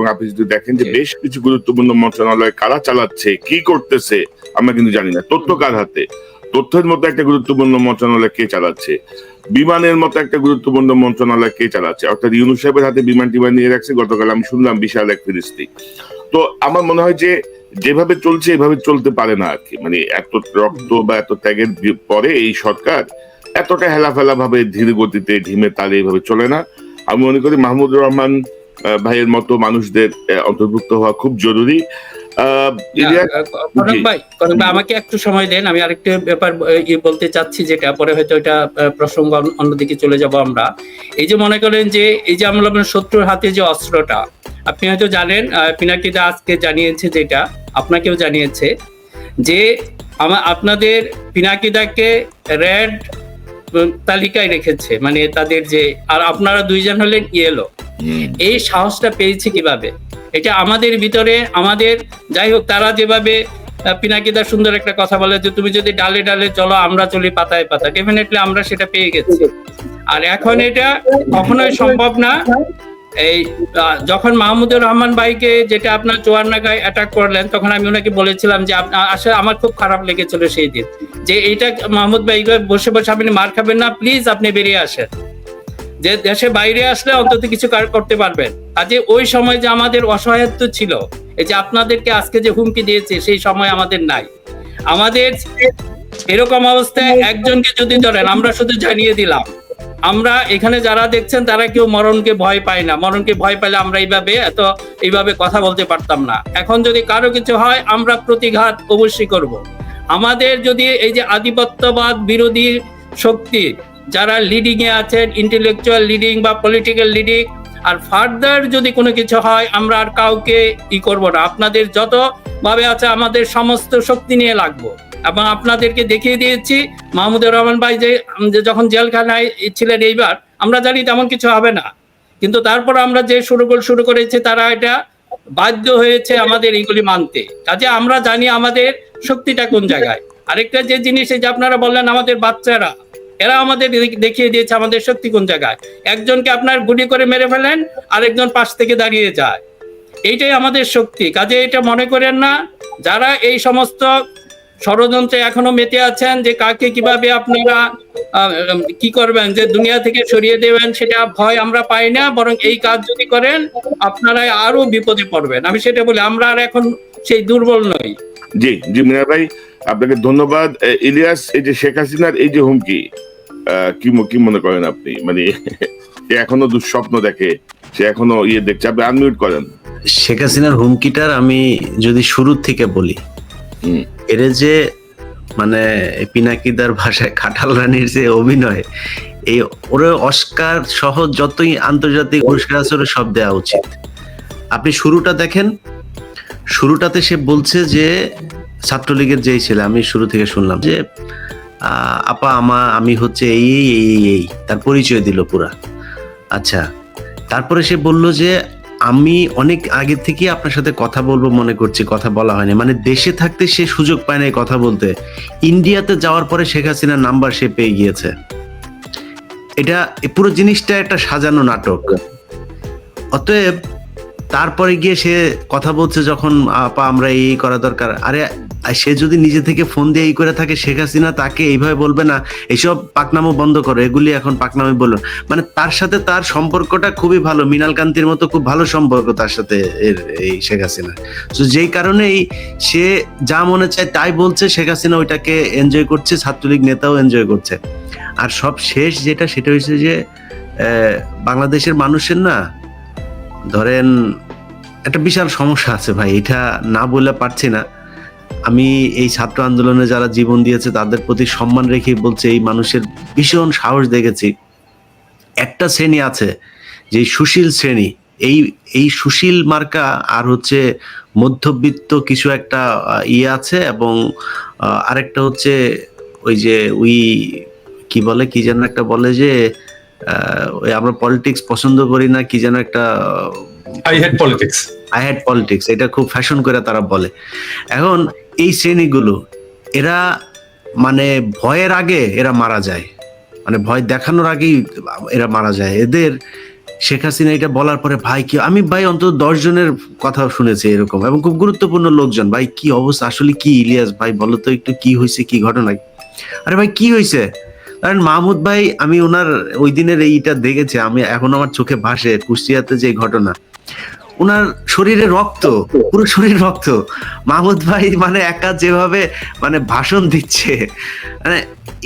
এবং আপনি যদি দেখেন যে বেশ কিছু গুরুত্বপূর্ণ মন্ত্রণালয় কারা চালাচ্ছে কি করতেছে আমরা কিন্তু জানি না। তথ্য কার হাতে? তথ্যের মতো একটা গুরুত্বপূর্ণ মন্ত্রণালয় কে চালাচ্ছে? বিমানের মতো একটা গুরুত্বপূর্ণ মন্ত্রণালয় কে চালাচ্ছে? অর্থাৎ ইউনুস সাহেবের হাতে বিমান টিমান নিয়ে রাখছে গতকাল আমি শুনলাম বিশাল এক ফিরিস্তি তো আমার মনে হয় যে যেভাবে চলছে এভাবে চলতে পারে না আর কি। মানে এত রক্ত বা এত ত্যাগের পরে এই সরকার এতটা হেলাফেলা ভাবে ধীর গতিতে ঢিমে তালে এইভাবে চলে না। আমি মনে করি মাহমুদুর রহমান ভাইয়ের মতো মানুষদের অন্তর্ভুক্ত হওয়া খুব জরুরি। ভাই আমাকে একটু সময় দেন আমি আরেকটা ব্যাপার বলতে চাচ্ছি যেটা পরে হয়তো এটা প্রসঙ্গ অন্যদিকে চলে যাব আমরা। এই যে মনে করেন যে এই যে আমরা শত্রুর হাতে যে অস্ত্রটা আপনি হয়তো জানেন পিনাকিদা আজকে জানিয়েছে যেটা আপনাকেও জানিয়েছে যে আমা- আপনাদের পিনাকিদাকে রেড তালিকায় রেখেছে মানে তাদের যে আর আপনারা দুইজন হলেন ইয়েলো এই সাহসটা পেয়েছে কীভাবে? এটা আমাদের ভিতরে, আমাদের, যাই হোক, তারা যেভাবে পিনাকিদা সুন্দর একটা কথা বলে যে, তুমি যদি ডালে ডালে চলো, আমরা চলি পাতায় পাতা ডেফিনেটলি আমরা সেটা পেয়ে গেছি। আর এখন এটা কখনোই সম্ভব না। এই যখন মাহমুদুর রহমান ভাইকে যেটা আপনার চুয়ান্নাগায় অ্যাটাক করলেন, তখন আমি ওনাকে বলেছিলাম যে, আপনা- আসলে আমার খুব খারাপ লেগেছিল সেই দিন। যে, এইটা মাহমুদ ভাই বসে বসে আপনি মার খাবেন না প্লিজ আপনি বেরিয়ে আসেন। যে দেশে বাইরে আসলে অন্তত কিছু করতে পারবেন কাজে ওই সময় যে আমাদের অসহায়ত্ব ছিল, এই যে আপনাদেরকে আজকে যে হুমকি দিয়েছে, সেই সময় আমাদের নাই। আমাদের এরকম অবস্থায় একজনকে যদি ধরেন, আমরা শুধু জানিয়ে দিলাম, আমরা এখানে যারা দেখছেন, তারা কেউ মরণকে ভয় পায় না। মরণকে ভয় পেলে আমরা এইভাবে এত, এইভাবে কথা বলতে পারতাম না। এখন যদি কারও কিছু হয়, আমরা প্রতিঘাত অবশ্যই করব। আমাদের যদি এই যে আধিপত্যবাদ বিরোধী শক্তি যারা লিডিং এ আছেন ইন্টেলেকচুয়াল লিডিং বা পলিটিক্যাল লিডিং আর ফার্দার যদি কোনো কিছু হয়, আমরা আর কাউকে ই করব না। আপনাদের যত ভাবে আছে, আমাদের সমস্ত শক্তি নিয়ে লাগবো। এবং আপনাদেরকে দেখিয়ে দিয়েছি, মাহমুদুর রহমান ভাই যে যখন জেলখানায় ছিলেন এইবার, আমরা জানি তেমন কিছু হবে না। কিন্তু তারপর আমরা যে শুরু করে শুরু করেছি, তারা এটা বাধ্য হয়েছে আমাদের এইগুলি মানতে। কাজে আমরা জানি আমাদের শক্তিটা কোন জায়গায়। আরেকটা যে জিনিস যে আপনারা বললেন আমাদের বাচ্চারা এরা আমাদের দেখিয়ে দিয়েছে আমাদের শক্তি কোন জায়গায়। একজনকে আপনার গুলি করে মেরে ফেলেন, আরেকজন পাশ থেকে দাঁড়িয়ে যায়। এইটাই আমাদের শক্তি। কাজে এটা মনে করেন না, যারা এই সমস্ত ষড়যন্ত্রে এখনও মেতে আছেন, যে কাকে কীভাবে আপনারা কি করবেন, যে দুনিয়া থেকে সরিয়ে দেবেন, সেটা ভয় আমরা পাই না, বরং এই কাজ যদি করেন আপনারা আরও বিপদে পড়বেন। আমি সেটা বলি, আমরা আর এখন সেই দুর্বল নই। জি জি মিনা ভাই, আপনাকে ধন্যবাদ। ইলিয়াস, এই যে শেখ হাসিনার এই যে হুমকি কি কি মনে করেন আপনি? মানে সে এখনও দুঃস্বপ্ন দেখে সে এখনও ইয়ে দেখছে। আপনি আনমিউট করেন। শেখ হাসিনার হুমকিটার আমি যদি থেকে বলি এর যে মানে পিনাকিদার ভাষায় খাটাল রানীর যে অভিনয় এই ওর অস্কার সহ যতই আন্তর্জাতিক পুরস্কার আছে ওর সব দেওয়া উচিত। আপনি শুরুটা দেখেন। শুরুটাতে সে বলছে যে ছাত্রলীগের যেই ছেলে আমি শুরু থেকে শুনলাম যে আপা আমা আমি হচ্ছে এই এই এই এই, তার পরিচয় দিল পুরা। আচ্ছা তারপরে সে বলল যে আমি অনেক আগে থেকে আপনার সাথে কথা বলব মনে করছি কথা বলা হয়নি। মানে দেশে থাকতে সে সুযোগ পায় না কথা বলতে। ইন্ডিয়াতে যাওয়ার পরে শেখ হাসিনার নাম্বার সে পেয়ে গিয়েছে। এটা পুরো জিনিসটা একটা সাজানো নাটক। অতএব তারপরে গিয়ে সে কথা বলছে যখন আপা আমরা এই করা দরকার। আরে আর সে যদি নিজে থেকে ফোন দিয়ে এই করে থাকে, শেখ হাসিনা তাকে এইভাবে বলবে না, এইসব পাকনামো বন্ধ করো, এগুলি এখন পাকনামি বলল মানে তার সাথে তার সম্পর্কটা খুবই ভালো মিনাল কান্তির মতো খুব ভালো সম্পর্ক তার সাথে এর এই শেখ হাসিনা তো যেই কারণেই সে যা মনে চায় তাই বলছে, শেখ হাসিনা ওইটাকে এনজয় করছে, ছাত্রলীগ নেতাও এনজয় করছে। আর সব শেষ যেটা, সেটা হচ্ছে যে বাংলাদেশের মানুষের না, ধরেন একটা বিশাল সমস্যা আছে ভাই, এটা না বলে পারছি না। আমি এই ছাত্র আন্দোলনে যারা জীবন দিয়েছে, তাদের প্রতি সম্মান রেখে বলছে, এই মানুষের ভীষণ সাহস দেখেছি। একটা শ্রেণি আছে যে সুশীল শ্রেণি। এই এই সুশীল মার্কা আর হচ্ছে মধ্যবিত্ত কিছু একটা ইয়ে আছে এবং আরেকটা হচ্ছে ওই যে উই কি বলে, কি যেন একটা বলে যে আমরা পলিটিক্স পছন্দ করি না, কি যেন একটা I politics I had politics এটা খুব ফ্যাশন করে তারা বলে। এখন এই শ্রেণীগুলো, এরা মানে ভয়ের আগে এরা মারা যায়। মানে ভয় দেখানোর আগেই এরা মারা যায়। এদের শেখ হাসিনা এটা বলার পরে, ভাই, কি আমি, ভাই, অন্তত দশ জনের কথা শুনেছি এরকম এবং খুব গুরুত্বপূর্ণ লোকজন। ভাই, কি অবস্থা? আসলে কি, ইলিয়াস? ভাই, বলো তো একটু কি হয়েছে, কি ঘটনা? আরে ভাই, কি হয়েছে? কারণ মাহমুদ ভাই, আমি ওনার ওই দিনের এইটা দেখেছি, আমি এখন আমার চোখে ভাসে কুষ্টিয়াতে যে ঘটনা। ওনার শরীরে রক্ত, পুরো শরীর রক্ত। মাহমুদ ভাই মানে একা যেভাবে মানে ভাষণ দিচ্ছে মানে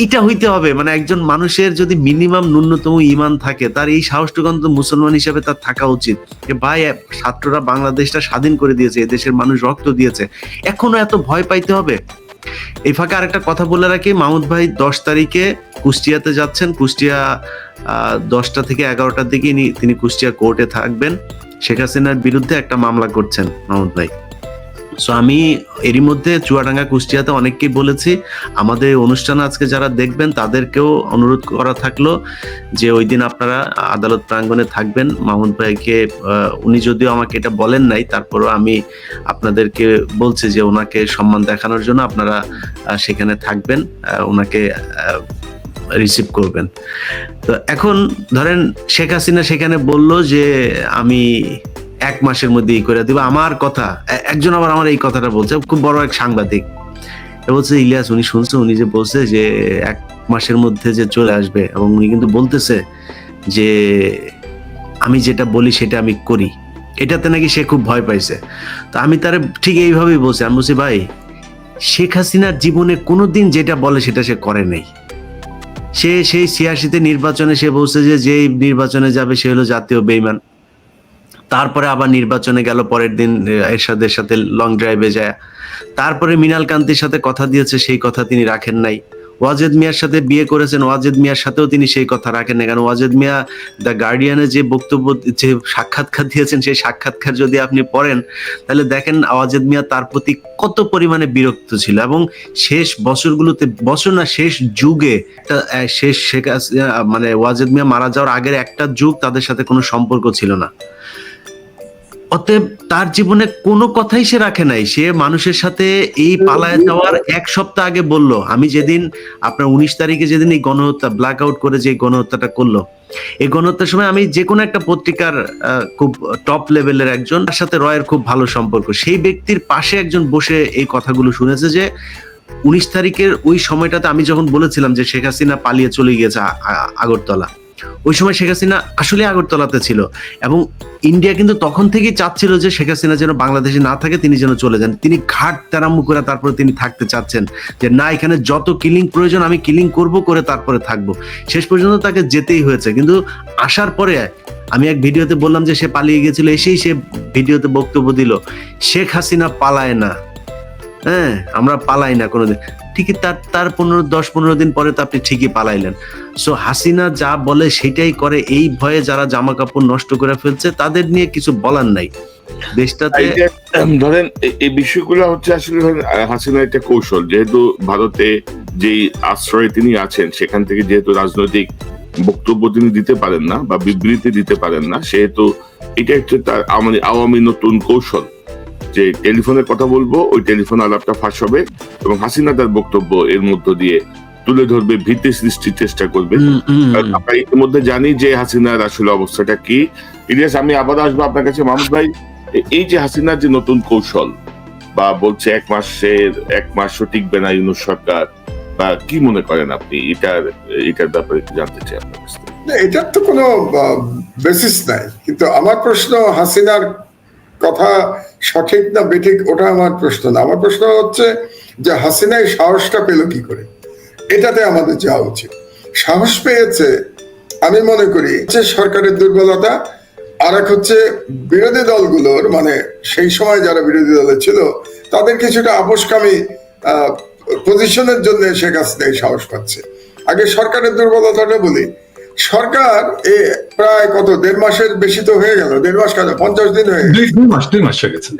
এইটা হইতে হবে। মানে একজন মানুষের যদি মিনিমাম ন্যূনতম ইমান থাকে, তার এই সাহসটুকু মুসলমান হিসেবে তার থাকা উচিত। যে ভাই, ছাত্ররা বাংলাদেশটা স্বাধীন করে দিয়েছে দেশের মানুষ রক্ত দিয়েছে, এখনও এত ভয় পাইতে হবে? এই ফাঁকে আরেকটা কথা বলে রাখি, মাহমুদ ভাই দশ তারিখে কুষ্টিয়াতে যাচ্ছেন। কুষ্টিয়া দশটা থেকে এগারোটার দিকে তিনি কুষ্টিয়া কোর্টে থাকবেন। শেখ হাসিনার বিরুদ্ধে একটা মামলা করছেন মাহমুদ ভাই। সো আমি এরই মধ্যে চুয়াডাঙ্গা কুষ্টিয়াতে অনেককেই বলেছি, আমাদের অনুষ্ঠান আজকে যারা দেখবেন তাদেরকেও অনুরোধ করা থাকল যে ওই দিন আপনারা আদালত প্রাঙ্গণে থাকবেন। মাহমুদ ভাইকে উনি যদিও আমাকে এটা বলেন নাই, তারপরও আমি আপনাদেরকে বলছি যে ওনাকে সম্মান দেখানোর জন্য আপনারা সেখানে থাকবেন। ওনাকে রিসিভ করবেন। তো এখন ধরেন শেখ হাসিনা সেখানে বলল যে, আমি এক মাসের মধ্যে ই করে দিব। আমার কথা একজন আবার আমার এই কথাটা বলছে, খুব বড় এক সাংবাদিক। বলছে, ইলিয়াস, উনি শুনছে, উনি যে বলছে যে, এক মাসের মধ্যে যে চলে আসবে। এবং উনি কিন্তু বলতেছে যে, আমি যেটা বলি সেটা আমি করি। এটাতে নাকি সে খুব ভয় পাইছে। তো আমি তারে ঠিক এইভাবেই বলছি। আমি বলছি, ভাই, শেখ হাসিনার জীবনে কোনোদিন যেটা বলে সেটা সে করে নাই। সে সেই ছিয়াশিতে নির্বাচনে সে বলছে যে যেই নির্বাচনে যাবে সে হলো জাতীয় বেইমান। তারপরে আবার নির্বাচনে গেল, পরের দিন এরশাদের সাথে লং ড্রাইভে যায়। তারপরে মিনাল কান্তির সাথে কথা দিয়েছে, সেই কথা তিনি রাখেন নাই। ওয়াজেদ মিয়ার সাথে বিয়ে করেছেন, ওয়াজেদ মিয়ার সাথেও তিনি সেই কথা রাখেন না। কারণ ওয়াজেদ মিয়া দ্য গার্ডিয়ানে যে বক্তব্য, যে সাক্ষাৎকার দিয়েছেন, সেই সাক্ষাৎকার যদি আপনি পড়েন, তাহলে দেখেন ওয়াজেদ মিয়া তার প্রতি কত পরিমাণে বিরক্ত ছিল। এবং শেষ বছরগুলোতে, বছর না শেষ যুগে শেষ শেখ মানে ওয়াজেদ মিয়া মারা যাওয়ার আগের একটা যুগ তাদের সাথে কোনো সম্পর্ক ছিল না। অতএব তার জীবনে কোনো কথাই সে রাখে নাই। সে মানুষের সাথে এই পালায় যাওয়ার এক সপ্তাহ আগে বলল, আমি যেদিন আপনার উনিশ তারিখে যেদিন এই গণহত্যা ব্ল্যাক আউট করে যে গণহত্যাটা করল, এই গণহত্যার সময় আমি যে কোনো একটা পত্রিকার খুব টপ লেভেলের একজন, তার সাথে রয়ের খুব ভালো সম্পর্ক। সেই ব্যক্তির পাশে একজন বসে এই কথাগুলো শুনেছে যে, উনিশ তারিখের ওই সময়টাতে আমি যখন বলেছিলাম যে শেখ হাসিনা পালিয়ে চলে গিয়েছে আগরতলা ওই সময় শেখ হাসিনা আসলে আগরতলাতে ছিল এবং ইন্ডিয়া কিন্তু তখন থেকেই চাচ্ছিল যে শেখ হাসিনা যেন বাংলাদেশে না থাকে, তিনি যেন চলে যান। তিনি ঘাট তেরাম্মু করে তারপরে তিনি থাকতে চাচ্ছেন যে, না, এখানে যত কিলিং প্রয়োজন, আমি কিলিং করব করে তারপরে থাকব। শেষ পর্যন্ত তাকে যেতেই হয়েছে। কিন্তু আসার পরে আমি এক ভিডিওতে বললাম যে, সে পালিয়ে গেছিল, এসেই সে ভিডিওতে বক্তব্য দিল, শেখ হাসিনা পালায় না। হ্যাঁ আমরা পালাই না কোনোদিন। ঠিকই তার তার পনেরো, দশ, পনেরো দিন পরে তো আপনি ঠিকই পালাইলেন। সো হাসিনা যা বলে সেটাই করে, এই ভয়ে যারা জামা কাপড় নষ্ট করে ফেলছে, তাদের নিয়ে কিছু বলার নাই। দেশটাতে ধরেন এই- বিষয়গুলো হচ্ছে আসলে হাসিনার একটা কৌশল। যেহেতু ভারতে যেই আশ্রয়ে তিনি আছেন, সেখান থেকে যেহেতু রাজনৈতিক বক্তব্য তিনি দিতে পারেন না বা বিবৃতি দিতে পারেন না, সেহেতু এটা হচ্ছে তার আওয়ামী আওয়ামী নতুন কৌশল। যে টেলিফোনে কথা বলব ওই টেলিফোন আলাপটা ফাঁস হবে এবং হাসিনা তার বক্তব্য এর মধ্য দিয়ে তুলে ধরবে ভীতি সৃষ্টির চেষ্টা করবে। আমরা ইতিমধ্যে জানি যে হাসিনার আসলে অবস্থাটা কি। ইলিয়াস আমি আবার আসব আপনার কাছে। মাহমুদ ভাই এই যে হাসিনার যে নতুন কৌশল বা বলছে এক মাসের এক মাসও টিকবে না ইউনুস সরকার বা কি মনে করেন আপনি? এটার এটার ব্যাপারে একটু জানতে চাই আপনার কাছ এটার তো কোনো বেসিস নাই। কিন্তু আমার প্রশ্ন হাসিনার কথা সঠিক না বেঠিক, ওটা আমার প্রশ্ন না। আমার প্রশ্ন হচ্ছে যে হাসিনা এই সাহসটা পেল কি করে? এটাতে আমাদের যাওয়া উচিত। সাহস পেয়েছে, আমি মনে করি, যে সরকারের দুর্বলতা, আর এক হচ্ছে বিরোধী দলগুলোর মানে সেই সময় যারা বিরোধী দলে ছিল, তাদের কিছুটা আপোষকামী পজিশনের জন্য সে কাছ থেকে সাহস পাচ্ছে। আগে সরকারের দুর্বলতাটা বলি সরকার এ প্রায় কত দেড় মাসের বেশি তো হয়ে গেল দেড় মাস কেন পঞ্চাশ দিন হয়ে গেল। দুই দুই মাস দুই মাস হয়ে গেছে।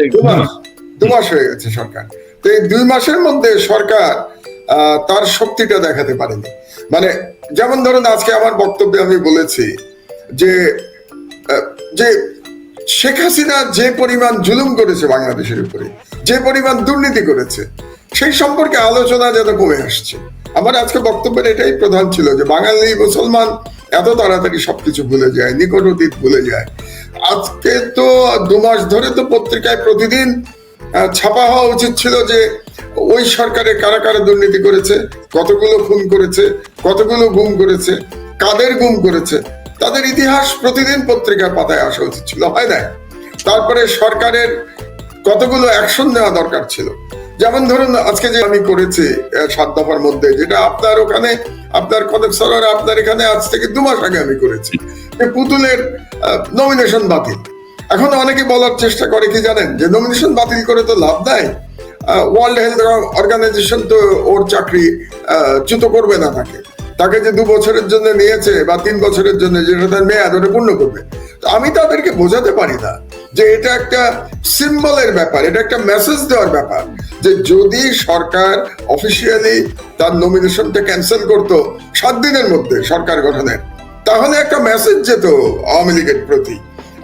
দু মাস হয়ে গেছে সরকার। তো এই দুই মাসের মধ্যে সরকার তার শক্তিটা দেখাতে পারেনি। মানে যেমন ধরুন আজকে আমার বক্তব্যে আমি বলেছি যে যে শেখ হাসিনা যে পরিমাণ জুলুম করেছে বাংলাদেশের উপরে যে পরিমাণ দুর্নীতি করেছে সেই সম্পর্কে আলোচনা যেন কমে আসছে। আমার আজকে বক্তব্যের এটাই প্রধান ছিল যে বাঙালি মুসলমান এত তাড়াতাড়ি সবকিছু ভুলে যায়, নিকট অতীত ভুলে যায়। আজকে তো দু মাস ধরে তো পত্রিকায় প্রতিদিন ছাপা হওয়া উচিত ছিল যে ওই সরকারে কারা কারা দুর্নীতি করেছে, কতগুলো খুন করেছে, কতগুলো গুম করেছে, কাদের গুম করেছে, তাদের ইতিহাস প্রতিদিন পত্রিকার পাতায় আসা উচিত ছিল, হয় না তারপরে সরকারের কতগুলো অ্যাকশন নেওয়া দরকার ছিল? যেমন ধরুন আজকে যে আমি করেছি সাত দফার মধ্যে, যেটা আপনার ওখানে আপনার কদক সরার আপনার এখানে আজ থেকে দু মাস আগে আমি করেছি। যে পুতুলের নমিনেশন বাতিল। এখন অনেকে বলার চেষ্টা করে কি জানেন? যে নমিনেশন বাতিল করে তো লাভ নাই। ওয়ার্ল্ড হেলথ অর্গানাইজেশন তো ওর চাকরি চ্যুত করবে না তাকে। তাকে যে দু বছরের জন্য নিয়েছে বা তিন বছরের জন্য, যেটা তার মেয়াদ, ওটা পূর্ণ করবে। তো আমি তাদেরকে বোঝাতে পারি না যে এটা একটা সিম্বলের ব্যাপার, এটা একটা মেসেজ দেওয়ার ব্যাপার। যে যদি সরকার অফিসিয়ালি তার নমিনেশনটা ক্যান্সেল করতো সাত দিনের মধ্যে সরকার গঠনের তাহলে একটা মেসেজ যেত আওয়ামী লীগের প্রতি,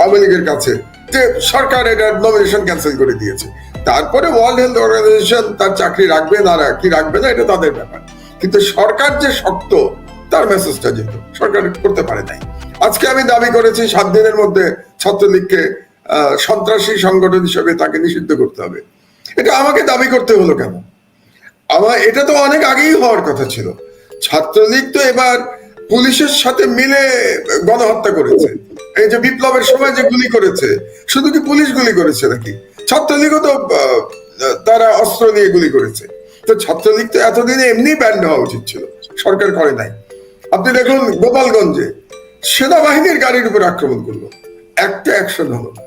আওয়ামী লীগের কাছে যে সরকার এটা নমিনেশন ক্যান্সেল করে দিয়েছে। তারপরে ওয়ার্ল্ড হেলথ অর্গানাইজেশন তার চাকরি রাখবে না, কি রাখবে না, এটা তাদের ব্যাপার। কিন্তু সরকার যে শক্ত, তার মেসেজটা যেত, সরকার করতে পারে নাই। আজকে আমি দাবি করেছি সাত দিনের মধ্যে ছাত্রলীগকে সন্ত্রাসী সংগঠন হিসেবে তাকে নিষিদ্ধ করতে হবে। এটা আমাকে দাবি করতে হলো কেন? আমার এটা তো অনেক আগেই হওয়ার কথা ছিল। ছাত্রলীগ তো এবার পুলিশের সাথে মিলে গণহত্যা করেছে। এই যে বিপ্লবের সময় যে গুলি করেছে, শুধু কি পুলিশ গুলি করেছে নাকি? ছাত্রলীগও তো তারা অস্ত্র নিয়ে গুলি করেছে। তো ছাত্রলীগ তো এতদিনে এমনি ব্যান্ড হওয়া উচিত ছিল। সরকার করে নাই। আপনি দেখুন গোপালগঞ্জে সেনাবাহিনীর গাড়ির উপর আক্রমণ করল। একটা অ্যাকশন হলো না।